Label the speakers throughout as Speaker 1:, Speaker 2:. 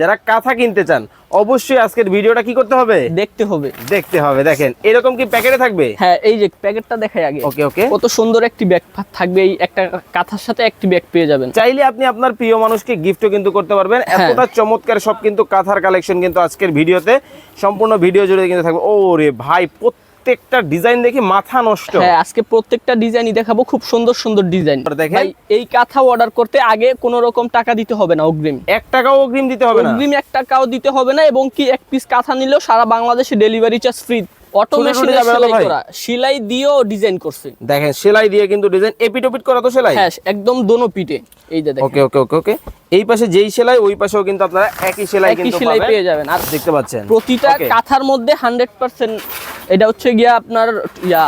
Speaker 1: যারা কাঁথা কিনতে চান অবশ্যই আজকের ভিডিওটা কি করতে হবে?
Speaker 2: দেখতে হবে।
Speaker 1: দেখতে হবে দেখেন। এরকম কি প্যাকেটে থাকবে?
Speaker 2: হ্যাঁ এই যে প্যাকেটটা দেখাই আগে।
Speaker 1: ওকে ওকে।
Speaker 2: কত সুন্দর একটি ব্যাগ থাকবে এই একটা কাঁথার সাথে একটি ব্যাগ পেয়ে যাবেন।
Speaker 1: চাইলে আপনি আপনার প্রিয় মানুষকে গিফটও কিন্তু করতে পারবেন।
Speaker 2: হ্যাঁ।
Speaker 1: এতটা চমৎকার সব কিন্তু কাঁথার কালেকশন কিন্তু আজকের ভিডিওতে। সম্পূর্ণ ভিডিও জুড়ে কিন্তু থাকবে। ও রে ভাই প্রত্যেকটা ডিজাইন দেখি মাথা নষ্ট।
Speaker 2: হ্যাঁ আজকে প্রত্যেকটা ডিজাইনই দেখাবো খুব সুন্দর সুন্দর ডিজাইন।
Speaker 1: দেখেন।
Speaker 2: এই কাঁথা অর্ডার করতে আগে কোনো রকম টাকা দিতে হবে না অগ্রিম।
Speaker 1: এক টাকাও অগ্রিম দিতে হবে না।
Speaker 2: অগ্রিম এক টাকাও দিতে হবে না এবং কি এক পিস কাঁথা নিলেও সারা বাংলাদেশে ডেলিভারি চার্জ ফ্রি
Speaker 1: যাবে
Speaker 2: সেলাই দিয়েও ডিজাইন করছে।
Speaker 1: দেখেন সেলাই দিয়ে কিন্তু ডিজাইন এপিটোপিট করা তো সেলাই?
Speaker 2: হ্যাঁ একদম দোনো এই যে দেখেন।
Speaker 1: ওকে ওকে ওকে ওকে। এই পাশে যেই সেলাই ওই পাশেও কিন্তু আপনারা একই সেলাই কিন্তু
Speaker 2: সেলাই পেয়ে যাবেন। আর
Speaker 1: দেখতে পাচ্ছেন।
Speaker 2: প্রতিটা কাঁথার মধ্যে হান্ড্রেড পার্সেন্ট এটা হচ্ছে গিয়া আপনার ইয়া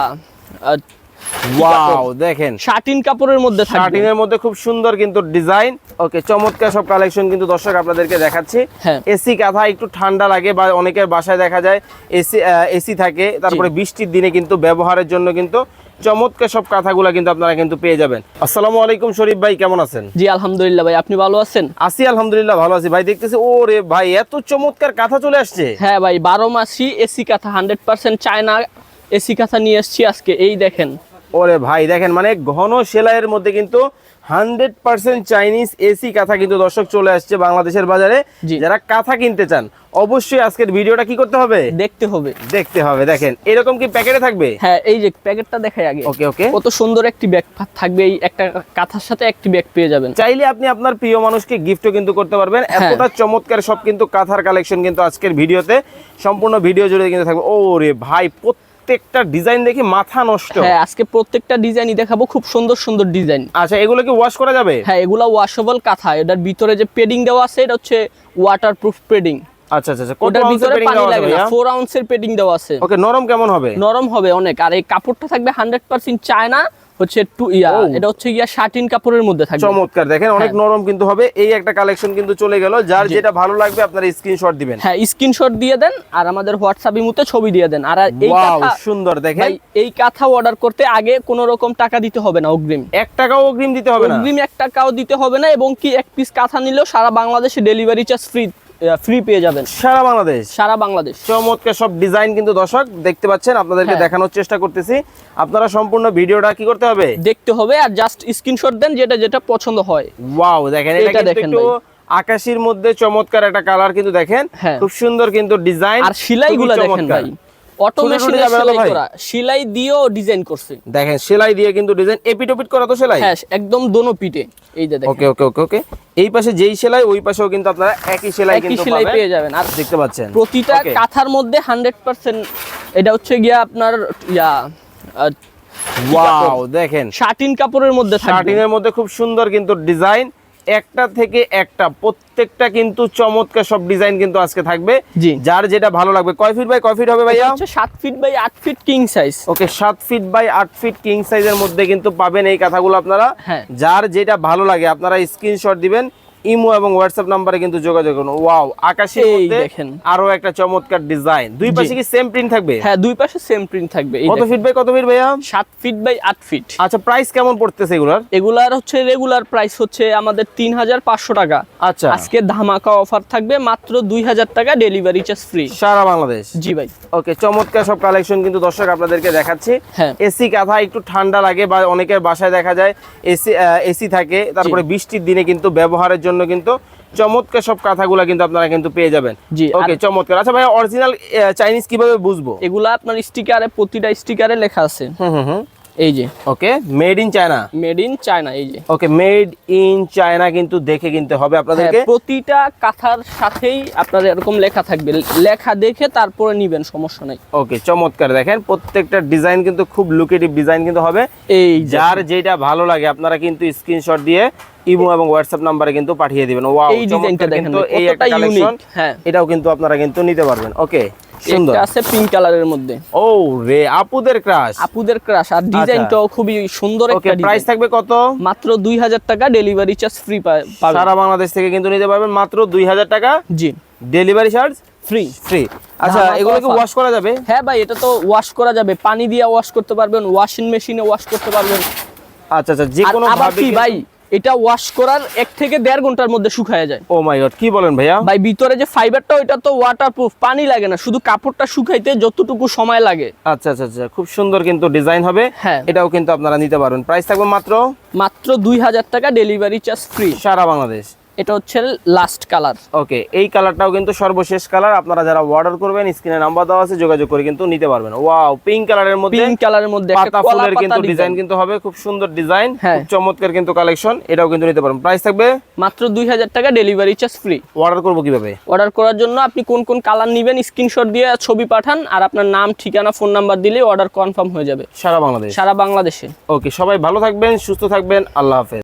Speaker 1: ওয়াও দেখেন।
Speaker 2: শার্টিন কাপড়ের মধ্যে থাকবে।
Speaker 1: শার্টিনের মধ্যে খুব সুন্দর কিন্তু ডিজাইন ওকে চমৎকার সব কালেকশন কিন্তু দর্শক আপনাদেরকে দেখাচ্ছি।
Speaker 2: হ্যাঁ।
Speaker 1: এসি কাঁথা একটু ঠান্ডা লাগে বা অনেকের বাসায় দেখা যায় এসি এসি থাকে। তারপরে বৃষ্টির দিনে কিন্তু ব্যবহারের জন্য কিন্তু চমৎকার সব কাঁথাগুলো কিন্তু আপনারা কিন্তু পেয়ে যাবেন। আসসালামু আলাইকুম শরীফ ভাই কেমন আছেন?
Speaker 2: জি আলহামদুলিল্লাহ ভাই আপনি ভালো আছেন?
Speaker 1: আছি আলহামদুলিল্লাহ ভালো আছি। ভাই দেখতেছি ও রে ভাই এত চমৎকার কাঁথা চলে আসছে।
Speaker 2: হ্যাঁ ভাই বারো মাসি এসি কাঁথা হান্ড্রেড পার্সেন্ট চায়না এসি কাঁথা নিয়ে এসেছি আজকে। এই দেখেন
Speaker 1: ওরে ভাই দেখেন মানে ঘন সেলাইয়ের মধ্যে কিন্তু হান্ড্রেড পার্সেন্ট চাইনিজ এসি কাঁথা কিন্তু দর্শক চলে আসছে বাংলাদেশের বাজারে। যারা কাঁথা কিনতে চান অবশ্যই আজকের ভিডিওটা কি করতে হবে?
Speaker 2: দেখতে হবে।
Speaker 1: দেখতে হবে দেখেন এরকম কি প্যাকেটে থাকবে?
Speaker 2: হ্যাঁ এই যে প্যাকেটটা দেখাই আগে।
Speaker 1: ওকে ওকে।
Speaker 2: কত সুন্দর একটি ব্যাগ থাকবে এই একটা কাঁথার সাথে একটি ব্যাগ পেয়ে যাবেন।
Speaker 1: চাইলে আপনি আপনার প্রিয় মানুষকে গিফটও কিন্তু করতে পারবেন।
Speaker 2: হ্যাঁ।
Speaker 1: এতটা চমৎকার সব কিন্তু কাঁথার কালেকশন কিন্তু আজকের ভিডিওতে। সম্পূর্ণ ভিডিও জুড়ে কিন্তু থাকবে। ও রে ভাই প্রত্যেকটা ডিজাইন দেখি মাথা নষ্ট।
Speaker 2: হ্যাঁ আজকে প্রত্যেকটা ডিজাইনই দেখাবো খুব সুন্দর সুন্দর ডিজাইন।
Speaker 1: আচ্ছা এগুলো কি ওয়াশ করা যাবে?
Speaker 2: হ্যাঁ এগুলো ওয়াশেবল কাঁথা এটার ভিতরে যে পেডিং দেওয়া আছে এটা হচ্ছে ওয়াটারপ্রুফ পেডিং
Speaker 1: আচ্ছা আচ্ছা আচ্ছা
Speaker 2: ওটার ভিতরে পানি লাগে না
Speaker 1: ভাইয়া?
Speaker 2: আউন্সের পেডিং দেওয়া আছে।
Speaker 1: ওকে নরম কেমন হবে?
Speaker 2: নরম হবে অনেক আর এই কাপড়টা থাকবে হান্ড্রেড পার্সেন্ট চায়না হচ্ছে টু ইয়া এটা হচ্ছে গিয়া শার্টিন কাপড়ের মধ্যে থাকবে।
Speaker 1: চমৎকার। দেখেন অনেক
Speaker 2: হ্যাঁ।
Speaker 1: নরম কিন্তু হবে। এই একটা কালেকশন কিন্তু চলে গেল। যার যেটা ভালো লাগবে আপনারা স্ক্রিনশট দিবেন।
Speaker 2: হ্যাঁ স্ক্রিনশট দিয়ে দেন আর আমাদের হোয়াটসঅ্যাপ ইমুতে ছবি দিয়ে দেন। আর এই কাঁথা
Speaker 1: সুন্দর। দেখেন।
Speaker 2: এই কাঁথা অর্ডার করতে আগে কোনো রকম টাকা দিতে হবে না অগ্রিম।
Speaker 1: এক টাকাও অগ্রিম দিতে হবে না?
Speaker 2: অগ্রিম এক টাকাও দিতে হবে না এবং কি এক পিস কাঁথা নিলেও সারা বাংলাদেশে ডেলিভারি চার্জ ফ্রি ফ্রি পেয়ে যাবেন।
Speaker 1: সারা বাংলাদেশ।
Speaker 2: সারা বাংলাদেশ।
Speaker 1: চমৎকার সব ডিজাইন কিন্তু দর্শক দেখতে পাচ্ছেন আপনাদেরকে
Speaker 2: হ্যাঁ।
Speaker 1: দেখানোর চেষ্টা করতেছি। আপনারা সম্পূর্ণ ভিডিওটা কি করতে হবে?
Speaker 2: দেখতে হবে আর জাস্ট স্ক্রিনশট দেন যেটা যেটা পছন্দ হয়।
Speaker 1: ওয়াও দেখেন এটা
Speaker 2: দেখেন
Speaker 1: একটু আকাশের মধ্যে চমৎকার একটা কালার কিন্তু দেখেন।
Speaker 2: হ্যাঁ।
Speaker 1: খুব সুন্দর কিন্তু ডিজাইন
Speaker 2: আর সেলাইগুলো দেখেন ভাই। সেলাই করা। সেলাই দিয়েও ডিজাইন করছে।
Speaker 1: দেখেন সেলাই দিয়ে কিন্তু ডিজাইন এপিটোপিট করা তো সেলাই?
Speaker 2: হ্যাঁ একদম দোনো পিঠে। এই যে দেখেন।
Speaker 1: ওকে ওকে ওকে ওকে এই পাশে যেই সেলাই ওই পাশেও কিন্তু আপনারা একই সেলাই কিন্তু
Speaker 2: সেলাই পেয়ে যাবেন। আর
Speaker 1: দেখতে পাচ্ছেন।
Speaker 2: প্রতিটা কাঁথার মধ্যে হান্ড্রেড পার্সেন্ট এটা হচ্ছে গিয়া আপনার ইয়া
Speaker 1: ওয়াও দেখেন।
Speaker 2: শার্টিন কাপড়ের মধ্যে থাকবে।
Speaker 1: শার্টিনের মধ্যে খুব সুন্দর কিন্তু ডিজাইন একটা থেকে একটা প্রত্যেকটা কিন্তু চমৎকার সব ডিজাইন কিন্তু আজকে থাকবে।
Speaker 2: জি।
Speaker 1: যার যেটা ভালো লাগবে। কয় ফিট বাই কয় ফিট হবে ভাইয়া?
Speaker 2: সাত ফিট বাই আট ফিট কিং সাইজ
Speaker 1: ওকে সাত ফিট বাই আট ফিট কিং সাইজের মধ্যে কিন্তু পাবেন এই কথাগুলো আপনারা।
Speaker 2: হ্যাঁ।
Speaker 1: যার যেটা ভালো লাগে আপনারা স্ক্রিনশট দিবেন। ইমো এবং হোয়াটসঅ্যাপ নাম্বারে কিন্তু যোগাযোগ করুন। ওয়াও আকাশে
Speaker 2: দেখেন।
Speaker 1: আরও একটা চমৎকার ডিজাইন দুই পাশে কি সেম প্রিন্ট থাকবে?
Speaker 2: হ্যাঁ দুই পাশে সেম প্রিন্ট থাকবে
Speaker 1: কত ফিট বাই কত ফিট ভাইয়া?
Speaker 2: সাত ফিট বাই আট ফিট
Speaker 1: আচ্ছা প্রাইস কেমন পড়তেছে এগুলার?
Speaker 2: এগুলার হচ্ছে রেগুলার প্রাইস হচ্ছে আমাদের তিন হাজার পাঁচশো টাকা।
Speaker 1: আচ্ছা।
Speaker 2: আজকে ধামাকা অফার থাকবে মাত্র দুই হাজার টাকা ডেলিভারি চার্জ ফ্রি
Speaker 1: সারা বাংলাদেশ?
Speaker 2: জি ভাই।
Speaker 1: ওকে চমৎকার সব কালেকশন কিন্তু দর্শক আপনাদেরকে দেখাচ্ছি।
Speaker 2: হ্যাঁ।
Speaker 1: এসি কাঁথা একটু ঠান্ডা লাগে বা অনেকের বাসায় দেখা যায় এসি এসি থাকে তারপরে বৃষ্টির দিনে কিন্তু ব্যবহারের জন্য কিন্তু চমৎকার সব কাঁথাগুলো কিন্তু আপনারা কিন্তু পেয়ে যাবেন।
Speaker 2: জি,
Speaker 1: ওকে চমৎকার। আচ্ছা ভাই অরিজিনাল চাইনিজ কীভাবে বুঝব?
Speaker 2: এগুলা আপনার স্টিকারে প্রতিটা স্টিকারে লেখা আছে।
Speaker 1: হুম হুম হুম।
Speaker 2: এই যে।
Speaker 1: Okay made in China
Speaker 2: made in China এই যে।
Speaker 1: ওকে মেড ইন চায়না কিন্তু দেখে কিনতে হবে আপনাদেরকে।
Speaker 2: হ্যাঁ, প্রতিটা কাঁথার সাথেই আপনার এরকম লেখা থাকবে। লেখা দেখে তারপরে নিবেন সমস্যা নাই।
Speaker 1: ওকে চমৎকার। দেখেন প্রত্যেকটা ডিজাইন কিন্তু খুব লুকেটিভ ডিজাইন কিন্তু হবে।
Speaker 2: এই
Speaker 1: যার যেটা ভালো লাগে আপনারা কিন্তু স্ক্রিনশট দিয়ে ইমো এবং হোয়াটসঅ্যাপ নাম্বারে কিন্তু পাঠিয়ে দিবেন। ওয়াও
Speaker 2: এই ডিজাইনটা দেখেন
Speaker 1: কিন্তু এই একটা কালেকশন
Speaker 2: ইউনিক হ্যাঁ।
Speaker 1: এটাও কিন্তু আপনারা কিন্তু নিতে পারবেন। ওকে সুন্দর।
Speaker 2: আছে পিঙ্ক কালারের মধ্যে।
Speaker 1: ও রে আপুদের ক্রাশ
Speaker 2: আপুদের ক্রাশ আর ডিজাইনটাও খুবই সুন্দর একটা
Speaker 1: প্রাইস থাকবে কত?
Speaker 2: মাত্র দুই হাজার টাকা ডেলিভারি চার্জ ফ্রি পাবেন।
Speaker 1: সারা বাংলাদেশ থেকে কিন্তু নিতে পারবেন মাত্র দুই হাজার টাকা।
Speaker 2: জি।
Speaker 1: ডেলিভারি চার্জ
Speaker 2: ফ্রি
Speaker 1: ফ্রি আচ্ছা এগুলো কি ওয়াশ করা যাবে?
Speaker 2: হ্যাঁ ভাই এটা তো ওয়াশ করা যাবে। পানি দিয়ে ওয়াশ করতে পারবেন ওয়াশিং মেশিনে ওয়াশ করতে পারবেন।
Speaker 1: আচ্ছা আচ্ছা যে কোনো ভাবে
Speaker 2: ভাই এটা ওয়াশ করার এক থেকে দেড় ঘণ্টার মধ্যে শুকায় যায়।
Speaker 1: ও মাই গড কি বলেন ভাইয়া?
Speaker 2: ভাই ভিতরে যে ফাইবারটা ওইটা তো ওয়াটারপ্রুফ পানি লাগে না শুধু কাপড়টা শুকাইতে যতটুকু সময় লাগে।
Speaker 1: আচ্ছা আচ্ছা আচ্ছা খুব সুন্দর কিন্তু ডিজাইন হবে।
Speaker 2: হ্যাঁ।
Speaker 1: এটাও কিন্তু আপনারা নিতে পারবেন। প্রাইস থাকবে মাত্র?
Speaker 2: মাত্র দুই হাজার টাকা ডেলিভারি চার্জ ফ্রি
Speaker 1: সারা বাংলাদেশ।
Speaker 2: এটা হচ্ছে লাস্ট কালার
Speaker 1: ওকে এই কালারটাও কিন্তু সর্বশেষ কালার আপনারা যারা অর্ডার করবেন স্ক্রিনে নাম্বার দেওয়া আছে যোগাযোগ করে কিন্তু নিতে পারবেন। ওয়াও পিঙ্ক কালারের মধ্যে
Speaker 2: পিঙ্ক কালারের মধ্যে
Speaker 1: পাতা ফুলের কিন্তু
Speaker 2: ডিজাইন
Speaker 1: কিন্তু হবে খুব সুন্দর ডিজাইন
Speaker 2: হ্যাঁ।
Speaker 1: খুব চমৎকার কিন্তু কালেকশন এটাও কিন্তু নিতে পারবেন। প্রাইস থাকবে?
Speaker 2: মাত্র দুই হাজার টাকা ডেলিভারি চার্জ ফ্রি
Speaker 1: অর্ডার করব কীভাবে?
Speaker 2: অর্ডার করার জন্য আপনি কোন কোন কালার নেবেন স্ক্রিনশট দিয়ে ছবি পাঠান আর আপনার নাম ঠিকানা ফোন নাম্বার দিলে অর্ডার কনফার্ম হয়ে যাবে।
Speaker 1: সারা বাংলাদেশ।
Speaker 2: সারা বাংলাদেশে।
Speaker 1: ওকে সবাই ভালো থাকবেন সুস্থ থাকবেন আল্লাহ হাফেজ।